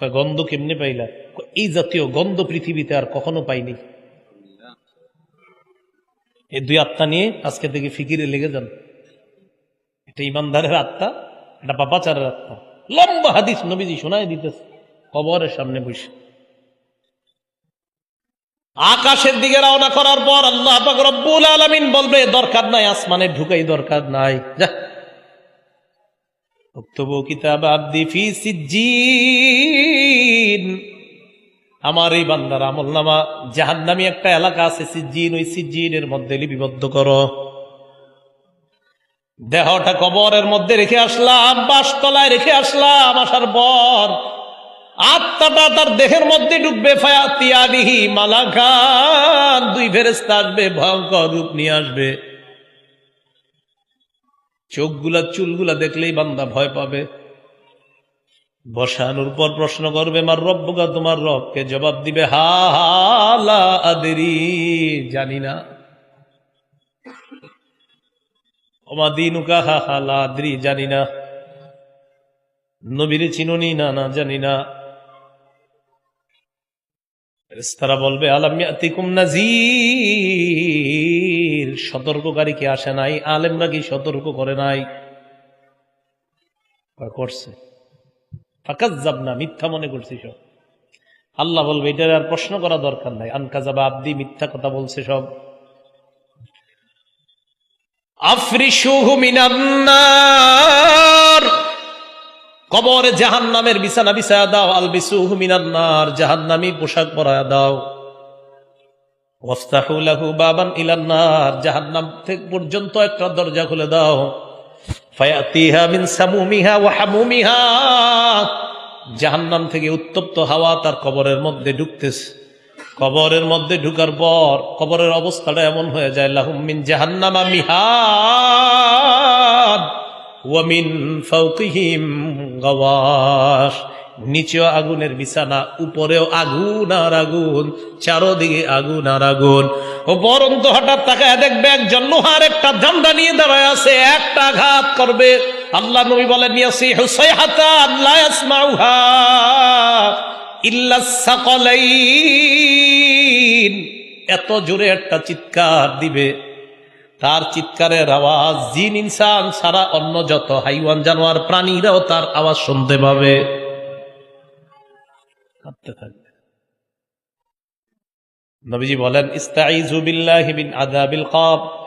গন্ধ কেমনে পাইলা? এই জাতীয় গন্ধ পৃথিবীতে আর কখনো পাইনি। এই দুই আত্মা নিয়ে আজকে থেকে ফিকিরে লেগে যান। এটা ইমানদারের আত্মা, এটা বাবাচারের আত্মা। লম্বা হাদিস নবীজি শোনায় দিতেছে, কবরের সামনে বসে। আকাশের দিকে রওনা করার পর আল্লাহ রব্বুল আলামিন বলবে, দরকার নাই, আসমানে ঢুকাই, দরকার নাই। যা উক্তবু কিতাব আব্দি ফি সিজ্জিন। আমার এই বান্দার আমল নামা জাহান্নামি একটা এলাকা আছে সিজ্জিন, ওই সিজ্জিনের মধ্যে লিপিবদ্ধ করো। দেহটা কবরের মধ্যে রেখে আসলাম, বাসতলায় রেখে আসলাম, আসার পর আত্মাটা তার দেহের মধ্যে ঢুকবে ফায়াতিয়াবিহি মালাকান, দুই ফেরেস্তা আসবে, ভয়ঙ্কর রূপ নিয়ে আসবে। চোখগুলা, চুলগুলা দেখলেই বান্দা ভয় পাবে। বসানোর পর প্রশ্ন করবে, মার রব্বুকা তোমার রবকে? জবাব দিবে, হা হালা আদেরি। জানি না। অমাদিনুকা হা হালা আদরি। জানি না। নবীরে চিনুনি, না না, জানি না। তারা বলবে আলামিয়াতিকুম নাজির সতর্ককারী কি আসে নাই? আলেমরা কি সতর্ক করে নাই? করছে। ফাঁকাজ যাব না মিথ্যা মনে করছি সব। আল্লাহ বলবে, এটার আর প্রশ্ন করা দরকার নাই। আনকাজাবা আব্দি, মিথ্যা কথা বলছে সব। আফরিসুহু মিনান্নার? কবরে জাহান নামের বিছানা বিছায়া দাও আল বিসুহু মিনান্নার জাহান্নামী পোশাক পরায়া দাও। বাবান ইলান্নার থেকে পর্যন্ত একটা দরজা খুলে দাও। মিন ওয়া জাহান্নাম থেকে উত্তপ্ত হাওয়া তার কবরের মধ্যে ঢুকতেছে। মধ্যে ঢুকার পর কবরের অবস্থাটা এমন হয়ে যায়, লাহুম মিন জাহান্নামা মিহাদ, ওয়া মিন গাওয়াশ নিচেও আগুনের বিছানা, উপরেও আগুন আর আগুন, চারোদিকে আগুন আর আগুন। ও বরন্ত হঠাৎ তাকায় দেখবে একজন লোহার একটা ঝান্ডা নিয়ে দাঁড়ায় আছে, একটা আঘাত করবে। আল্লাহ নবী বলেন ইয়াসি হুসাইহাতা লা ইয়াসমাউহা ইল্লা সাকালাইন। এত জোরে একটা চিৎকার দিবে। তার চিৎকারের আওয়াজ, জিন ইনসান সারা অন্য যত হাইওয়ান জানোয়ার প্রাণীরাও তার আওয়াজ শুনতে পাবে। নবীজি বলেন আযাবিল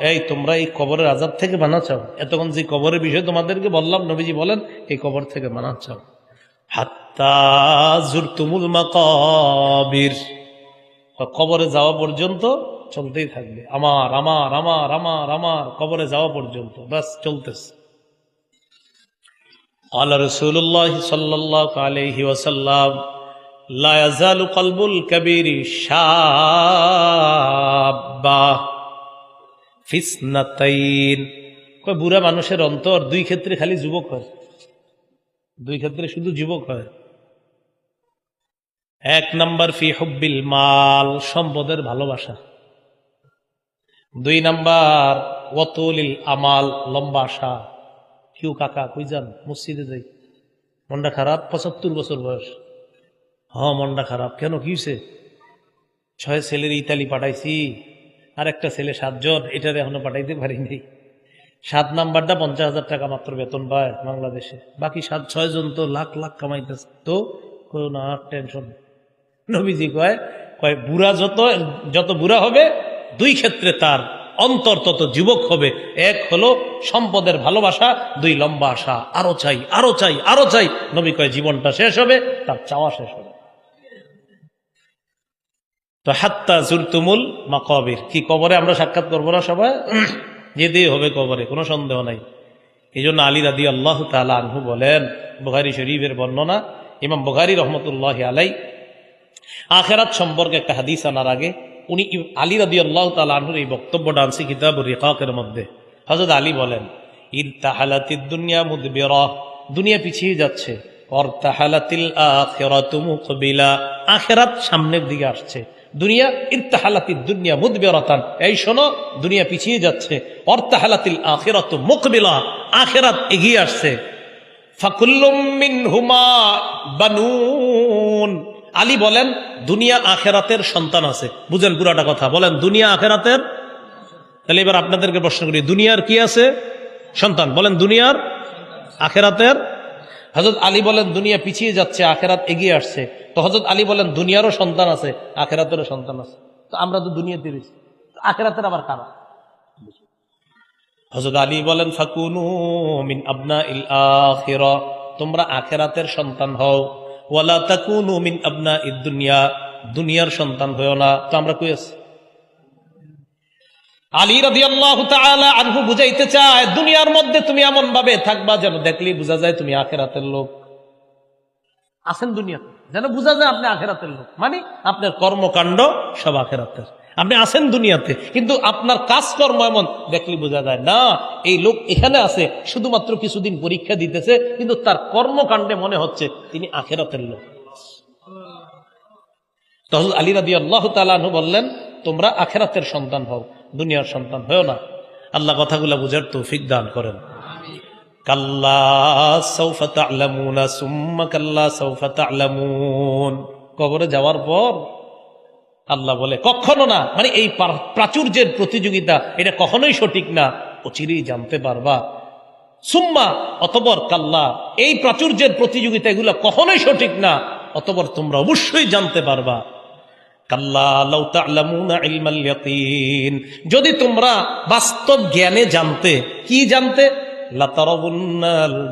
এই, তোমরা এই কবরের আযাব থেকে মানা এতক্ষণ যে কবরের বিষয়ে তোমাদেরকে বললাম, নবীজি বলেন, এই কবর থেকে মানা চাও। হাত্তা জুরতুমুল মাকাবির। কবরে যাওয়া পর্যন্ত চলতেই থাকবে। আমার আমার আমার আমার আমার কবরে যাওয়া পর্যন্ত। ব্যাস, চলতেছে। আল্লাহ রসুল্লাহ সাল্লাহ আলহি ওসাল্লাম কয়, বুড়া মানুষের অন্তর দুই ক্ষেত্রে খালি যুবক হয়। দুই ক্ষেত্রে শুধু যুবক হয়। এক নাম্বার, ফি হব্বিল মাল, সম্পদের ভালোবাসা। দুই নাম্বার, ওয়াতুলিল আমাল, লম্বা আশা। কিউ কাকা, কই যান? মসজিদে যাই। মনটা খারাপ? পঁচাত্তর বছর বয়স। হ মনটা খারাপ। কেন, কি হয়েছে ছয় ছেলের ইতালি পাঠাইছি, আর একটা ছেলে সাতজন, এটার এখনও পাঠাইতে পারিনি। সাত নাম্বারটা পঞ্চাশ হাজার টাকা মাত্র বেতন পায় বাংলাদেশে। বাকি সাত, ছয় জন তো লাখ লাখ কামাইতেছে। তো কোনো টেনশন নবীজি কয় কয়, বুড়া যত যত বুড়া হবে দুই ক্ষেত্রে তার অন্তর তত যুবক হবে। এক হলো সম্পদের ভালোবাসা, দুই লম্বা আশা। আরও চাই আরও চাই আরও চাই। নবী কয়, জীবনটা শেষ হবে, তার চাওয়া শেষ হবে। তো হাত্তা জুরতুমুল মাকবির। কি কবরে আমরা সাক্ষাৎ করব না সবাই? যেতেই হবে কবরে, কোনো সন্দেহ নাই। এই জন্য আলী রাদি আল্লাহ তালা আনহু বলেন, বুখারি শরীফের বর্ণনা, ইমাম বুখারি রহমতুল্লাহ আলাই আখেরাত সম্পর্কে একটা হাদিস আনার আগে উনি আলী রাদি আল্লাহ তালা আনহুর এই বক্তব্যটা আনছি কিতাব রিকাকের মধ্যে। হজরত আলী বলেন, ইদ তাহালাতি দুনিয়া মুদবির দুনিয়া পিছিয়ে যাচ্ছে। অর্তাহালাতিল আখেরাতু মুকবিলা আখেরাত সামনের দিকে আসছে। দুনিয়া ইরতাহালাতি দুনিয়া মুদবিরতান এই শোনো, দুনিয়া পিছিয়ে যাচ্ছে। অর্তাহালাতিল আখেরাত মুকবিলা আখেরাত এগিয়ে আসছে। ফাকুল্লুম মিনহুমা বানুন ফাকুনুন আলী বলেন, দুনিয়া আখেরাতের সন্তান আছে। বুঝেন পুরাটা কথা। বলেন, দুনিয়া আখেরাতের? তাহলে এবার আপনাদেরকে প্রশ্ন করি, দুনিয়ার কি আছে সন্তান? বলেন, দুনিয়ার আখেরাতের? হজরত আলী বলেন, দুনিয়া পিছিয়ে যাচ্ছে, আখেরাত এগিয়ে আসছে। তো হজরত আলী বলেন, দুনিয়ারও সন্তান আছে, আখেরাতেরও সন্তান আছে। তো আমরা তো দুনিয়াতে রয়েছি আখেরাতের আবার কারা? হজরত আলী বলেন, ফাকুনু মিন আবনা ইল আখিরা। তোমরা আখেরাতের সন্তান হও। ওয়ালা তাকুন মিন আবনা দুনিয়া, দুনিয়ার সন্তান হয়েও না। তো আমরা কই আছি? আলী রাজি আল্লাহ আনহু বুঝাইতে চায়, দুনিয়ার মধ্যে তুমি এমন ভাবে থাকবা যেন দেখলেই বোঝা যায় তুমি আখেরাতের লোক। আছেন দুনিয়া যেন বোঝা যায় আপনি আখেরাতের লোক। মানে আপনার কর্মকাণ্ড সব আখেরাতের। আপনি আছেন দুনিয়াতে, কিন্তু আপনার কাজকর্ম এমন দেখলে বোঝা যায়, না, এই লোক এখানে আছে, শুধুমাত্র কিছুদিন পরীক্ষা দিতেছে, কিন্তু তার কর্মকাণ্ডে মনে হচ্ছে তিনি আখেরাতের লোক। তখন আলী রাদি আল্লাহ তালু বললেন, তোমরা আখেরাতের সন্তান হও, দুনিয়ার সন্তান হও না। আল্লাহ কথাগুলো বুঝার তৌফিক দান করেন। কাল্লা সুম্মা কাল্লা কবরে যাওয়ার পর আল্লাহ বলে, কখনো না। মানে এই প্রাচুর্যের প্রতিযোগিতা, এটা কখনোই সঠিক না। অচিরেই জানতে পারবা। সুম্মা অতবর কাল্লা, এই প্রাচুর্যের প্রতিযোগিতা এগুলো কখনোই সঠিক না। অতবর তোমরা অবশ্যই জানতে পারবা। যদি তোমরা বাস্তব জ্ঞানে জানতে, কি জানতে?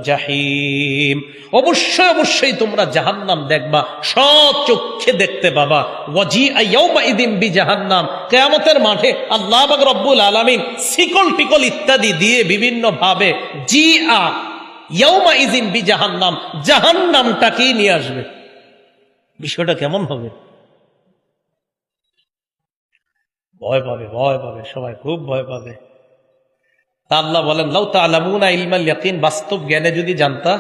জাহিম। অবশ্যই অবশ্যই তোমরা জাহান্নাম দেখবা সচক্ষে দেখতে পাবা। ওয়াজি বি জাহান্নাম কিয়ামতের মাঠে আল্লাহ রব্বুল আলামিন শিকল টিকল ইত্যাদি দিয়ে বিভিন্ন ভাবে জি আ ইয়াউমা ইদিম বি জাহান্নাম জাহান্নামটাকেই নিয়ে আসবে। বিষয়টা কেমন হবে? ভয় পাবে ভয় পাবে, সবাই খুব ভয় পাবে। তা আল্লাহ বলেন, লাউ তা'লামুনা ইলমাল ইয়াকিন বাস্তব জ্ঞানে যদি জানতা,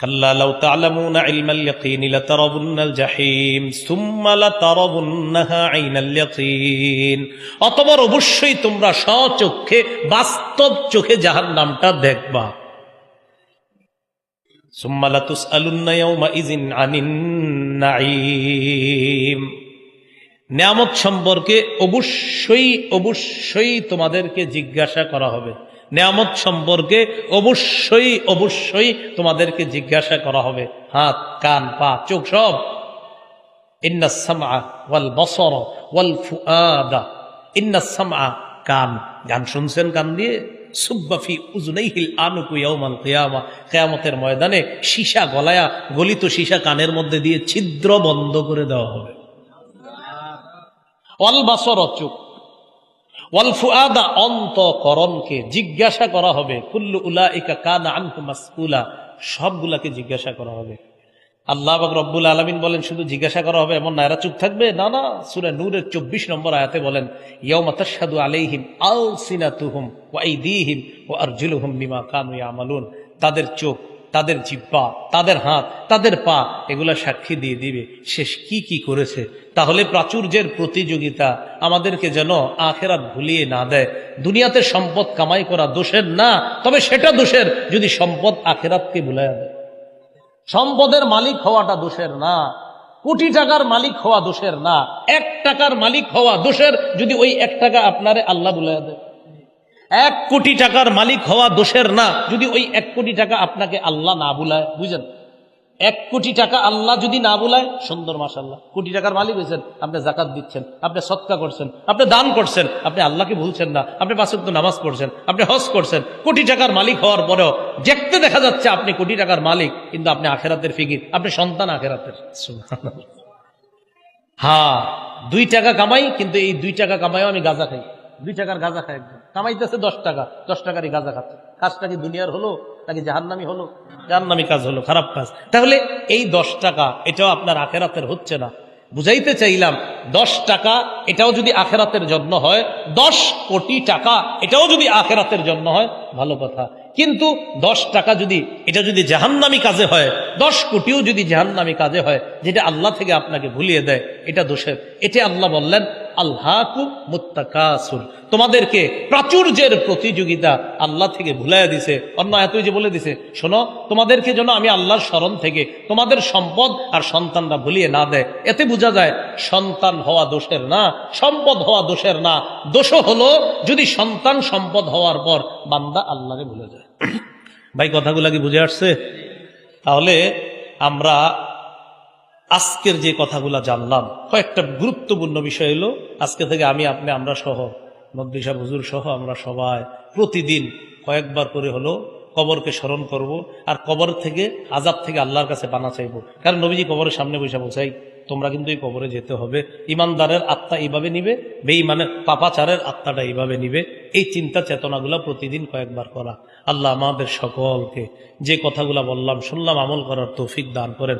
কাল্লা লাউ তা'লামুনা ইলমাল ইয়াকিন লাতারাবুন্নাল জাহিম, সুম্মা লাতারাবুন্নাহা আইনাল ইয়াকিন। অতবার অবশ্যই তোমরা স্বচক্ষে, বাস্তব চোখে জাহান্নামটা দেখবা। সুম্মা লাতুসআলুন্না ইয়াওমা ইযিন আনিন নাঈম। নিয়ামত সম্পর্কে অবশ্যই অবশ্যই তোমাদেরকে জিজ্ঞাসা করা হবে। নিয়ামত সম্পর্কে অবশ্যই অবশ্যই তোমাদেরকে জিজ্ঞাসা করা হবে। হাত, কান, পা, চোখ সব। ওয়াল কান। গান শুনছেন কান দিয়ে? কিয়ামতের ময়দানে সীসা গলায়া গলিত সীসা কানের মধ্যে দিয়ে ছিদ্র বন্ধ করে দেওয়া হবে। অল বাসর চুপ। ওয়াল ফুআদা অন্তকরণকে জিজ্ঞাসা করা হবে। কুল্লু আনহু মাসকুলা। সবগুলাকে জিজ্ঞাসা করা হবে। আল্লাহ রব্বুল আলমিন বলেন, শুধু জিজ্ঞাসা করা হবে এমন নায়রা চুপ থাকবে? না না, সুরে নূরের চব্বিশ নম্বর আয়াতে বলেন, ইয়াউমা তাশহাদু আলাইহিম আলসিনাতুহুম ওয়া আইদিহিম ওয়া আরজুলুহুম বিমা কানু ইয়ামালুন। তাদের চোখ তাদের জিব্বা, তাদের হাত, তাদের পা, এগুলা সাক্ষী দিয়ে দিবে। শেষ কি কি করেছে? তাহলে প্রাচুর্যের প্রতিযোগিতা আমাদেরকে যেন আখেরাত ভুলিয়ে না দেয়। দুনিয়াতে সম্পদ কামাই করা দোষের না, তবে সেটা দোষের যদি সম্পদ আখেরাতকে ভুলাইয়া দেয়। সম্পদের মালিক হওয়াটা দোষের না, কোটি টাকার মালিক হওয়া দোষের না, এক টাকার মালিক হওয়া দোষের যদি ওই এক টাকা আপনারে আল্লাহ বুলাইয়া দেয়। এক কোটি টাকার মালিক হওয়া দোষের না। যদি ওই এক কোটি টাকা আপনাকে আল্লাহ না বুলায়, বুঝেন? এক কোটি টাকা আল্লাহ যদি না বুলায়, সুন্দর মাসাল্লাহ কোটি টাকার মালিক হয়েছেন, আপনি জাকাত দিচ্ছেন, আপনি সৎকা করছেন, আপনি দান করছেন, আপনি আল্লাহকে ভুলছেন না, আপনি পাঁচক্ত নামাজ পড়ছেন, আপনি হজ করছেন, কোটি টাকার মালিক হওয়ার পরেও দেখতে দেখা যাচ্ছে আপনি কোটি টাকার মালিক, কিন্তু আপনি আখেরাতের ফিকির, আপনি সন্তান আখেরাতের। হ্যাঁ দুই টাকা কামাই, কিন্তু এই দুই টাকা কামাইও আমি গাঁজা খাই। দুই টাকার গাঁজা খাই একদম। কামাইতেছে দশ টাকা, দশ টাকারই গাঁজা খাচ্ছে। কাজটা কি দুনিয়ার হলো নাকি জাহান্নামি হলো? জাহান্নামি কাজ হলো, খারাপ কাজ। তাহলে এই দশ টাকা, এটাও আপনার আখেরাতের হচ্ছে না। বুঝাইতে চাইলাম, দশ টাকা, এটাও যদি আখেরাতের জন্য হয়, দশ কোটি টাকা, এটাও যদি আখেরাতের জন্য হয়, ভালো কথা। কিন্তু দশ টাকা যদি, এটা যদি জাহান্নামি কাজে হয়, দশ কোটিও যদি জাহান্নামি কাজে হয়, যেটা আল্লাহ থেকে আপনাকে ভুলিয়ে দেয়, এটা দোষের। এটা আল্লাহ বললেন আল্লাহকু মুত্তাকাসুর। তোমাদেরকে প্রাচুর্যের প্রতিযোগিতা আল্লাহ থেকে ভুলাই দিছে। অন্য এতই যে বলে দিছে, শোনো, তোমাদেরকে যেন আমি আল্লাহর স্মরণ থেকে তোমাদের সম্পদ আর সন্তানরা ভুলিয়ে না দেয়। এতে বোঝা যায়, সন্তান হওয়া দোষের না, সম্পদ হওয়া দোষের না। দোষ হলো যদি সন্তান সম্পদ হওয়ার পর বান্দা আল্লাহরে ভুলে যায়। ভাই, কথাগুলা কি বুঝে আসছে? তাহলে আমরা আজকের যে কথাগুলা জানলাম, কয়েকটা গুরুত্বপূর্ণ বিষয় হলো, আজকে থেকে আমি, আপনি, আমরা সহ নদ্দিসা হুজুর সহ, আমরা সবাই প্রতিদিন কয়েকবার করে হলো কবরকে স্মরণ করব আর কবর থেকে, আজাব থেকে আল্লাহর কাছে পানা চাইব। কারণ নবীজি কবরের সামনে বসে বোঝাই তোমরা কিন্তু এই কবরে যেতে হবে। ইমানদারের আত্মা এইভাবে নিবে, বেঈমানের পাপাচারের আত্মাটা এইভাবে নিবে। এই চিন্তা চেতনাগুলো প্রতিদিন কয়েকবার করা। আল্লাহ আমাদের সকলকে যে কথাগুলো বললাম, শুনলাম, আমল করার তৌফিক দান করেন।